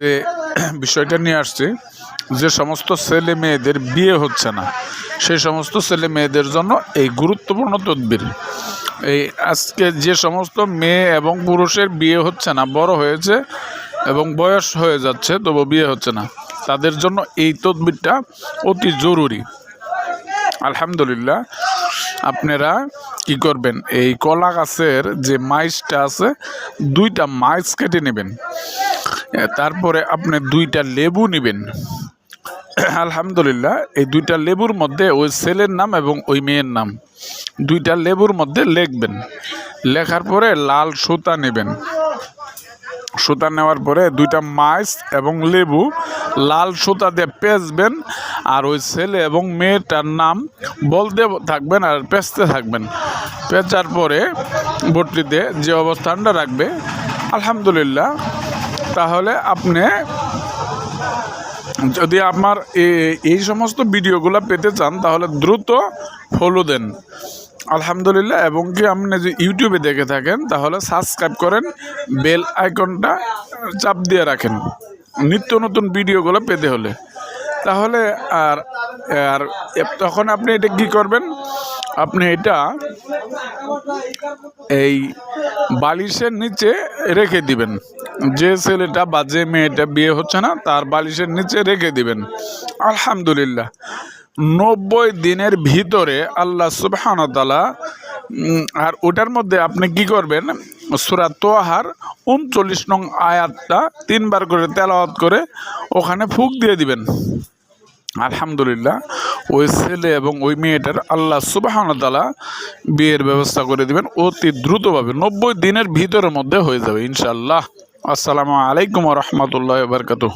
যে বিষয়টা নিয়ে আসছি, যে সমস্ত ছেলে মেয়েদের বিয়ে হচ্ছে না, সেই সমস্ত ছেলে মেয়েদের জন্য এই গুরুত্বপূর্ণ তদবির, এই আজকে যে সমস্ত মেয়ে এবং পুরুষের বিয়ে হচ্ছে না, বড় হয়েছে এবং বয়স হয়ে যাচ্ছে, তবু বিয়ে হচ্ছে না, তাদের জন্য এই তদবিরটা অতি জরুরি। আলহামদুলিল্লাহ, আপনারা কি করবেন, এই কলা গাছের যে মাইসটা আছে, দুইটা মাইস কেটে নেবেন। তারপরে আপনি দুইটা লেবু নেবেন। আলহামদুলিল্লাহ, এই দুইটা লেবুর মধ্যে ওই ছেলের নাম এবং ওই মেয়ের নাম, দুইটা লেবুর মধ্যে লিখবেন। লেখার পরে লাল সুতা নেবেন। সুতা নেওয়ার পরে দুইটা মাইস এবং লেবু লাল সুতা দিয়ে পেঁচবেন আর ওই ছেলে এবং মেয়েটার নাম বলতে থাকবেন আর পেঁচতে থাকবেন। পেঁচার পরে বটলিতে যে অবস্থানটা রাখবে, আলহামদুলিল্লাহ তাহলে আপনি যদি আমার এই সমস্ত ভিডিওগুলো পেতে চান, তাহলে দ্রুত ফলো দেন। আলহামদুলিল্লাহ, এবং কি আপনি যদি ইউটিউবে দেখে থাকেন, তাহলে সাবস্ক্রাইব করেন বেল আইকনটা চাপ দিয়ে রাখেন, নিত্য নতুন ভিডিওগুলো পেতে হলে। তাহলে আর আর তখন আপনি এটা কী করবেন? আপনি এটা এই বালিশের নিচে রেখে দিবেন। যে ছেলেটা বা যে মেয়েটা বিয়ে হচ্ছে না, তার বালিশের নিচে রেখে দিবেন। আলহামদুলিল্লাহ। নব্বই দিনের ভিতরে আল্লাহ সুবহানতালা আর ওটার মধ্যে আপনি কি করবেন? সুরা তোহার উনচল্লিশ নং আয়াতটা তিনবার করে তেলাওয়াত করে ওখানে ফুক দিয়ে দিবেন। আলহামদুলিল্লাহ। ওই ছেলে এবং ওই মেয়েটার আল্লাহ সুবাহানতালা বিয়ের ব্যবস্থা করে দিবেন অতি দ্রুতভাবে, নব্বই দিনের ভিতরের মধ্যে হয়ে যাবে ইনশাল্লাহ আসসালামু আলাইকুম রহমতুল্লাহ বারকাতুহ।